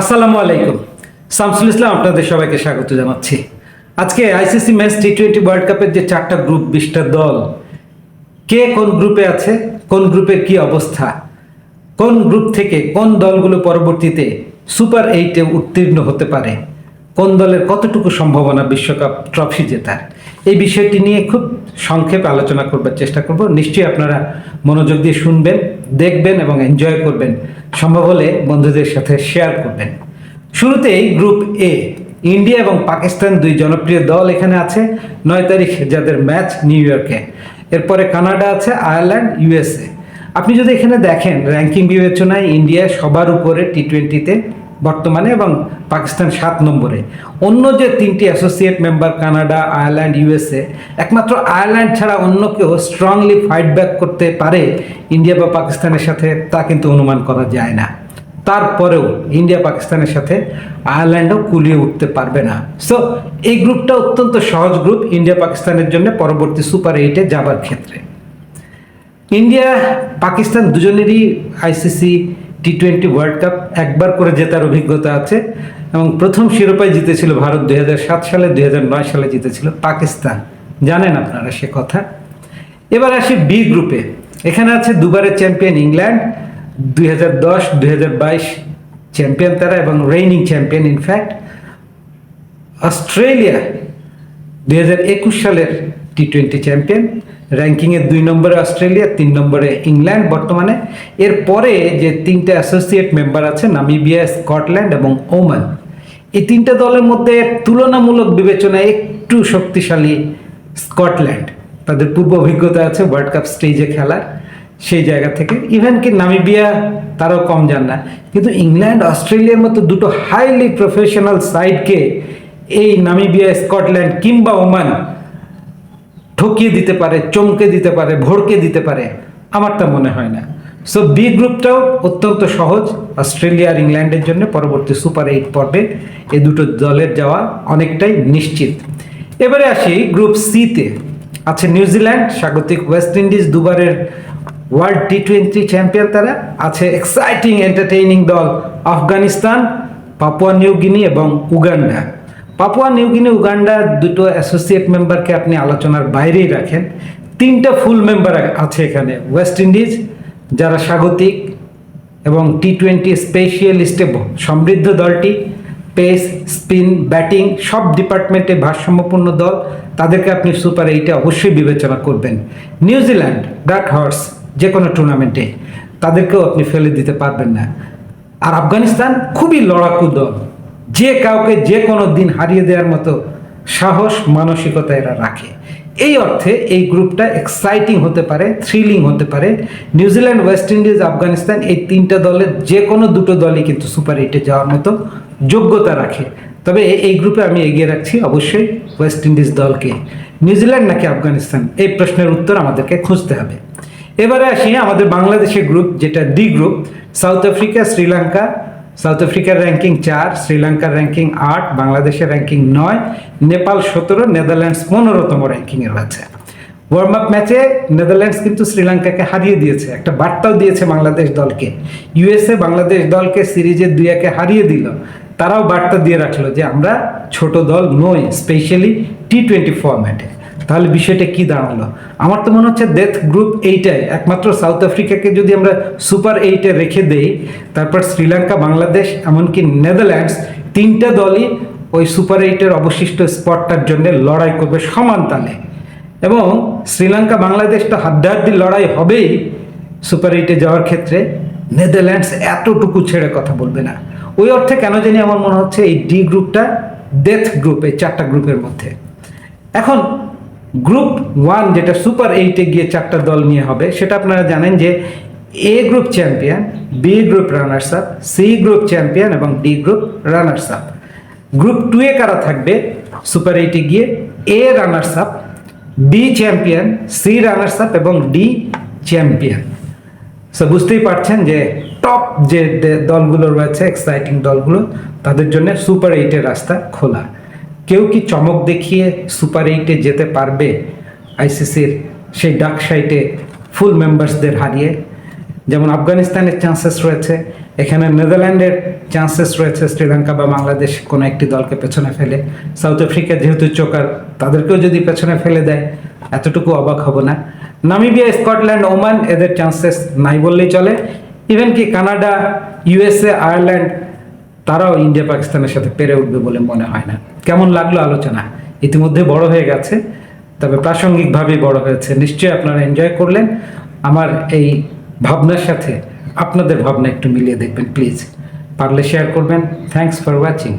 আসসালামু আলাইকুম। শামসুল ইসলাম, আপনাদের সবাইকে স্বাগত জানাচ্ছি। আজকে ICC match T twenty world কাপের যে চারটা গ্রুপ বিশটা দল, কে কোন গ্রুপে আছে, কোন গ্রুপের কি অবস্থা, কোন গ্রুপ থেকে কোন দলগুলো পরবর্তীতে সুপার এইটে উত্তীর্ণ হতে পারে কোন দলের কতটুকু সম্ভাবনা বিশ্বকাপ ট্রফি জেতার? এই বিষয়টি নিয়ে খুব সংক্ষেপে আলোচনা করবার চেষ্টা করব। নিশ্চয়ই আপনারা মনোযোগ দিয়ে শুনবেন, দেখবেন এবং এনজয় করবেন। সম্ভব হলে বন্ধুদের সাথে শেয়ার করবেন। শুরুতেই গ্রুপ এ ইন্ডিয়া এবং পাকিস্তান দুই জনপ্রিয় দল এখানে আছে। নয় তারিখ যাদের ম্যাচ নিউ ইয়র্কে এরপরে কানাডা আছে, আয়ারল্যান্ড ইউএসএ আপনি যদি এখানে দেখেন র্যাঙ্কিং বিবেচনায় ইন্ডিয়া সবার উপরে টি টোয়েন্টিতে বর্তমানে এবং পাকিস্তান সাত নম্বরে। অন্য যে তিনটি associate member Canada, Ireland USA একমাত্র আয়ারল্যান্ড ছাড়া অন্য কেউ স্ট্রংলি ফাইট ব্যাক করতে পারে ইন্ডিয়া বা পাকিস্তানের সাথে, তা কিন্তু অনুমান করা যায় না। তারপরেও ইন্ডিয়া, পাকিস্তানের সাথে আয়ারল্যান্ডও কুলিয়ে উঠতে পারবে না। সো এই গ্রুপটা অত্যন্ত সহজ গ্রুপ, ইন্ডিয়া, পাকিস্তানের জন্য পরবর্তী সুপার এইটে যাবার ক্ষেত্রে। ইন্ডিয়া, পাকিস্তান দুজনেরই ICC T twenty world cup একবার করে জেতার অভিজ্ঞতা আছে এবং প্রথম শিরোপায় জিতেছিল ভারত দু হাজার সাত সালে, দুই সালে জিতেছিল পাকিস্তান। জানেন আপনারা সে কথা। এবার আসি বি গ্রুপে এখানে আছে দুবারের চ্যাম্পিয়ন ইংল্যান্ড, দুই হাজার দশ চ্যাম্পিয়ন তারা এবং রেইনিং চ্যাম্পিয়ন ইনফ্যাক্ট অস্ট্রেলিয়া, দুই হাজার একুশ সালের টি টোয়েন্টি চ্যাম্পিয়ন র্যাঙ্কিংয়ে দুই নম্বরে অস্ট্রেলিয়া, তিন নম্বরে ইংল্যান্ড। বর্তমানে এরপরে যে তিনটে অ্যাসোসিয়েট মেম্বার আছে নামিবিয়া স্কটল্যান্ড এবং ওমান এই তিনটে দলের মধ্যে তুলনামূলক বিবেচনায় একটু শক্তিশালী স্কটল্যান্ড। তাদের পূর্ব অভিজ্ঞতা আছে ওয়ার্ল্ড কাপ স্টেজে খেলার। সেই জায়গা থেকে। ইভেন কি নামিবিয়া তারাও কম যান না। কিন্তু ইংল্যান্ড, অস্ট্রেলিয়ার মতো দুটো হাইলি প্রফেশনাল সাইডকে এই নামিবিয়া স্কটল্যান্ড কিংবা ওমান ঠকিয়ে দিতে পারে, চমকে দিতে পারে, ভড়কে দিতে পারে আমার তা মনে হয় না। সো বি গ্রুপটাও অত্যন্ত সহজ অস্ট্রেলিয়া আর ইংল্যান্ডের জন্য পরবর্তী সুপার এইট পর্বে এ দুটো দলের যাওয়া অনেকটাই নিশ্চিত। এবারে আসি গ্রুপ সিতে আছে নিউজিল্যান্ড স্বাগতিক ওয়েস্ট ইন্ডিজ দুবারের ওয়ার্ল্ড টি টোয়েন্টি চ্যাম্পিয়ন তারা। আছে এক্সাইটিং এন্টারটেইনিং দল আফগানিস্তান পাপুয়া নিউ গিনি এবং Uganda Papua New Guinea Uganda দুটো অ্যাসোসিয়েট মেম্বারকে আপনি আলোচনার বাইরেই রাখেন। তিনটা ফুল মেম্বার আছে এখানে। ওয়েস্ট ইন্ডিজ যারা স্বাগতিক, এবং টি টোয়েন্টি স্পেশিয়ালিস্টে সমৃদ্ধ দলটি পেস স্পিন ব্যাটিং সব ডিপার্টমেন্টে ভারসাম্যপূর্ণ দল। তাদেরকে আপনি সুপার এইটে অবশ্যই বিবেচনা করবেন। নিউজিল্যান্ড ব্র্যাক হর্স যে কোনো টুর্নামেন্টে তাদেরকেও আপনি ফেলে দিতে পারবেন না। আর আফগানিস্তান, খুবই লড়াকু দল। যে কাউকে যে কোনো দিন হারিয়ে দেওয়ার মতো সাহস, মানসিকতা এরা রাখে। এই অর্থে এই গ্রুপটা এক্সাইটিং হতে পারে থ্রিলিং হতে পারে। নিউজিল্যান্ড ওয়েস্ট ইন্ডিজ আফগানিস্তান এই তিনটা দলের যে কোনো দুটো দলই কিন্তু সুপার এইটে যাওয়ার মতো যোগ্যতা রাখে। তবে এই গ্রুপে আমি এগিয়ে রাখছি অবশ্যই ওয়েস্ট ইন্ডিজ দলকে। নিউজিল্যান্ড নাকি আফগানিস্তান এই প্রশ্নের উত্তর আমাদেরকে খুঁজতে হবে। এবারে আসি আমাদের বাংলাদেশের গ্রুপ যেটা D group South Africa Sri Lanka South আফ্রিকার র্যাঙ্কিং চার, শ্রীলঙ্কার র্যাঙ্কিং আট, বাংলাদেশের র্যাঙ্কিং নয়, নেপাল সতেরো, নেদারল্যান্ডস পনেরোতম র্যাঙ্কিংয়ে রয়েছে। ওয়ার্ম আপ ম্যাচে নেদারল্যান্ডস কিন্তু শ্রীলঙ্কাকে হারিয়ে দিয়েছে, একটা বার্তাও দিয়েছে বাংলাদেশ দলকে। ইউএসএ বাংলাদেশ দলকে সিরিজে দুই একে হারিয়ে দিল। তারাও বার্তা দিয়ে রাখল যে আমরা ছোট দল নই স্পেশালি টি টোয়েন্টি ফরম্যাটে তাহলে বিষয়টা কি দাঁড়াল? আমার তো মনে হচ্ছে ডেথ গ্রুপ এইটাই, একমাত্র সাউথ আফ্রিকাকে যদি আমরা সুপার এইটে রেখে দেই, তারপর শ্রীলঙ্কা বাংলাদেশ এমনকি নেদারল্যান্ডস তিনটা দলই ওই সুপার এইটের অবশিষ্ট স্পটটার জন্য লড়াই করবে সমান তালে। এবং শ্রীলঙ্কা বাংলাদেশ তো হাড্ডাহাড্ডি লড়াই হবেই সুপার এইটে যাওয়ার ক্ষেত্রে। নেদারল্যান্ডস এতটুকু ছেড়ে কথা বলবে না। ওই অর্থে কেন জানি আমার মনে হচ্ছে এই ডি গ্রুপটা ডেথ গ্রুপ এই চারটা গ্রুপের মধ্যে। এখন গ্রুপ ওয়ান যেটা সুপার এইটে গিয়ে চারটা দল নিয়ে হবে, সেটা আপনারা জানেন যে A group champion, B group runners up C group champion এবং D group runners up group two A কারা থাকবে? সুপার এইটে গিয়ে A runners up B champion, C runners up এবং ডি চ্যাম্পিয়ন। সো বুঝতেই পারছেন যে টপ যে দলগুলো রয়েছে এক্সাইটিং দলগুলো, তাদের জন্য সুপার এইটের রাস্তা খোলা। কেউ কি চমক দেখিয়ে সুপার এইটে যেতে পারবে আইসিসির সেই ডাক সাইটে ফুল মেম্বার্সদের হারিয়ে? যেমন আফগানিস্তানের চান্সেস রয়েছে, এখানে নেদারল্যান্ডের চান্সেস রয়েছে, শ্রীলঙ্কা বা বাংলাদেশ কোনো একটি দলকে পেছনে ফেলে। সাউথ আফ্রিকা যেহেতু চোকার, তাদেরকেও যদি পেছনে ফেলে দেয়, এতটুকু অবাক হব না। নামিবিয়া, স্কটল্যান্ড, ওমান, এদের চান্সেস নাই বললেই চলে। ইভেন কি কানাডা ইউএসএ আয়ারল্যান্ড তারাও ইন্ডিয়া পাকিস্তানের সাথে পেরে উঠবে বলে মনে হয় না। কেমন লাগল আলোচনা? ইতিমধ্যে বড় হয়ে গেছে, তবে প্রাসঙ্গিকভাবেই বড় হয়েছে। নিশ্চয়ই আপনারা এনজয় করলেন। আমার এই ভাবনার সাথে আপনাদের ভাবনা একটু মিলিয়ে দেখবেন প্লিজ পারলে শেয়ার করবেন। Thanks for watching